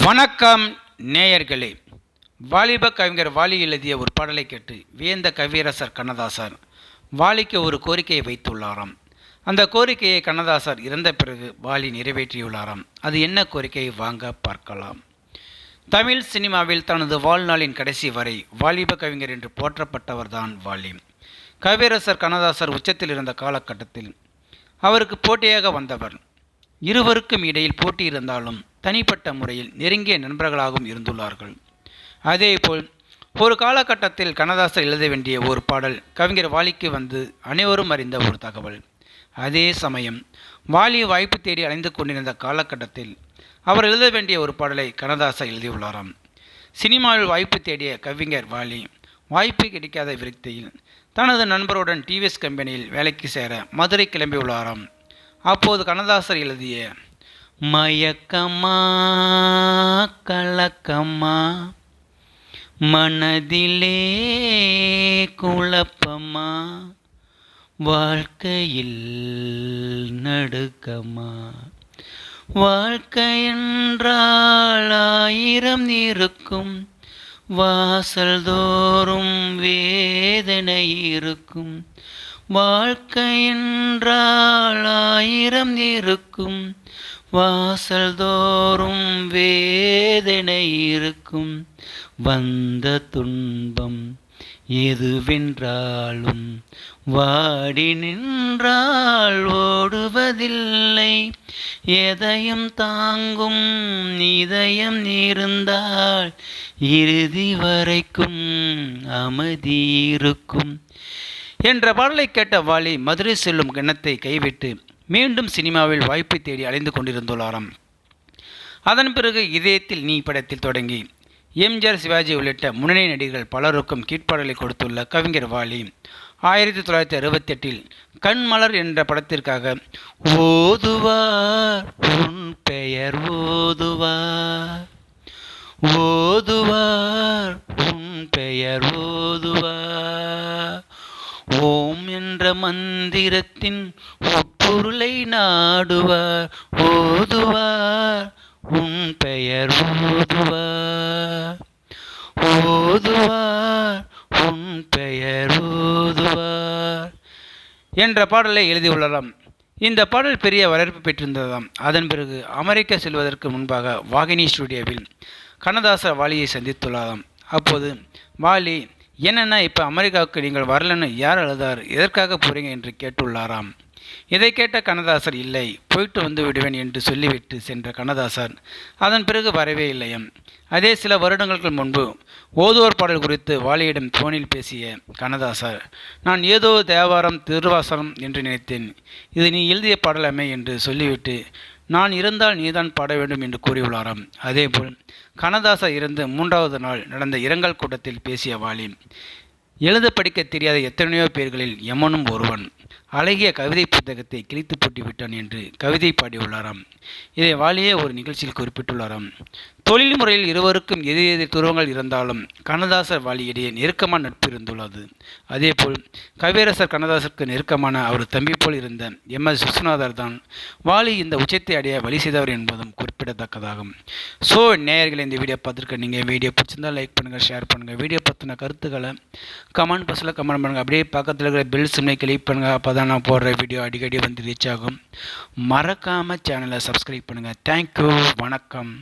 வணக்கம் நேயர்களே. வாலிப கவிஞர் வாலி எழுதிய ஒரு பாடலை கேட்டு வியந்த கவியரசர் கண்ணதாசர் வாலிக்கு ஒரு கோரிக்கையை வைத்துள்ளாராம். அந்த கோரிக்கையை கண்ணதாசர் இறந்த பிறகு வாலி நிறைவேற்றியுள்ளாராம். அது என்ன கோரிக்கையை வாங்க பார்க்கலாம். தமிழ் சினிமாவில் தனது வாழ்நாளின் கடைசி வரை வாலிப கவிஞர் என்று போற்றப்பட்டவர்தான் வாலி. கவியரசர் கண்ணதாசர் உச்சத்தில் இருந்த காலகட்டத்தில் அவருக்கு போட்டியாக வந்தவர் இருவருக்கும் இடையில் போட்டி இருந்தாலும் தனிப்பட்ட முறையில் நெருங்கிய நண்பர்களாகவும் இருந்துள்ளார்கள். அதேபோல் ஒரு காலகட்டத்தில் கண்ணதாசர் எழுத வேண்டிய ஒரு பாடல் கவிஞர் வாலிக்கு வந்து அனைவரும் அறிந்த ஒரு தகவல். அதே சமயம் வாலி வாய்ப்பு தேடி அலைந்து கொண்டிருந்த காலகட்டத்தில் அவர் எழுத வேண்டிய ஒரு பாடலை கண்ணதாசர் எழுதியுள்ளாராம். சினிமாவில் வாய்ப்பு தேடிய கவிஞர் வாலி வாய்ப்பு கிடைக்காத விரக்தியில் தனது நண்பருடன் டிவிஎஸ் கம்பெனியில் வேலைக்கு சேர மதுரை கிளம்பியுள்ளாராம். அப்போது கண்ணதாசர் எழுதிய மயக்கமா கலக்கமா மனதிலே குழப்பமா வாழ்க்கையில் நடுக்கமா வாழ்க்கை என்றால் ஆயிரம் இருக்கும் வாசல் தோறும் வேதனை இருக்கும் வாழ்க்கை என்றால் ஆயிரம் இருக்கும். வாசல் தோறும் வேதனை இருக்கும். வந்த துன்பம் எதுவென்றாலும் வாடி நின்றால் ஓடுவதில்லை. எதையும் தாங்கும் இதயம் இருந்தால் இறுதி வரைக்கும் அமைதி இருக்கும். என்ற பாடலை கேட்ட வாலி மதுரை செல்லும் எண்ணத்தை கைவிட்டு மீண்டும் சினிமாவில் வாய்ப்பை தேடி அலைந்து கொண்டிருந்துள்ளாராம். அதன் பிறகு இதயத்தில் நீ படத்தில் தொடங்கி எம்ஜிஆர் சிவாஜி உள்ளிட்ட முன்னணி நடிகர்கள் பலருக்கும் கீட்பாடலை கொடுத்துள்ள கவிஞர் வாலி ஆயிரத்தி தொள்ளாயிரத்தி அறுபத்தெட்டில் கண்மலர் என்ற படத்திற்காக ஓதுவார் உன் பெயர் ஓதுவார் ஓதுவார் உன் பெயர் ஓதுவார். என்ற மந்திரத்தின் உட்பொருளை நாடுவார் ஓதுவார் உன் பெயர் ஓதுவார். ஓதுவார் உன் பெயர் ஓதுவார். என்ற பாடலை எழுதியுள்ளதாம். இந்த பாடல் பெரிய வரவேற்பு பெற்றிருந்ததாம். அதன் பிறகு அமெரிக்கா செல்வதற்கு முன்பாக வாகினி ஸ்டுடியோவில் கண்ணதாசர் வாலியை சந்தித்துள்ளாராம். அப்போது வாலி என்னென்னா இப்போ அமெரிக்காவுக்கு நீங்கள் வரலன்னு யார் அழுதார்? எதற்காக போகிறீங்க என்று கேட்டுள்ளாராம். இதை கேட்ட கண்ணதாசர் இல்லை போயிட்டு வந்து விடுவேன் என்று சொல்லிவிட்டு சென்ற கண்ணதாசர் அதன் பிறகு வரவே இல்லையம். அதே சில வருடங்களுக்கு முன்பு ஓதுவோர் பாடல் குறித்து வாலியிடம் போனில் பேசிய கண்ணதாசர் நான் ஏதோ தேவாரம் திருவாசனம் என்று நினைத்தேன். இது நீ எழுதிய பாடலமே என்று சொல்லிவிட்டு நான் இருந்தால் நீதான் பாட வேண்டும் என்று கூறியுள்ளாராம். அதேபோல் கனதாசா இருந்து மூன்றாவது நாள் நடந்த இரங்கல் கூட்டத்தில் பேசிய வாலி எழுத படிக்க தெரியாத எத்தனையோ பேர்களில் எமனும் ஒருவன். அழகிய கவிதை புத்தகத்தை கிழித்து போட்டு விட்டான் என்று கவிதை பாடியுள்ளாராம். இதை வாலியே ஒரு நிகழ்ச்சியில் குறிப்பிட்டுள்ளாராம். தொழில் முறையில் இருவருக்கும் எதிர் எதிர் துருவங்கள் இருந்தாலும் கண்ணதாசர் வாலியிடையே நெருக்கமான நட்பு இருந்துள்ளது அதேபோல் கவியரசர் கண்ணதாசருக்கு நெருக்கமான அவர் தம்பி போல் இருந்த எம். எஸ். விஸ்வநாதர் தான் வாலி இந்த உச்சத்தை அடைய வழி செய்தவர் என்பதும் குறிப்பிடத்தக்கதாகும். ஸோ நேயர்களை இந்த வீடியோ பார்த்துருக்க நீங்கள் வீடியோ பிடிச்சிருந்தால் லைக் பண்ணுங்கள் ஷேர் பண்ணுங்கள் வீடியோ பற்றின கருத்துக்களை கமெண்ட் பாக்ஸில் கமெண்ட் பண்ணுங்கள் அப்படியே பக்கத்தில் இருக்கிற பெல் சிம்னை கிளிக் பண்ணுங்கள் அப்போ தான் நான் போடுற வீடியோ அடிக்கடி வந்து ரீச் ஆகும். மறக்காமல் சேனலை சப்ஸ்கிரைப் பண்ணுங்கள் தேங்க்யூ வணக்கம்.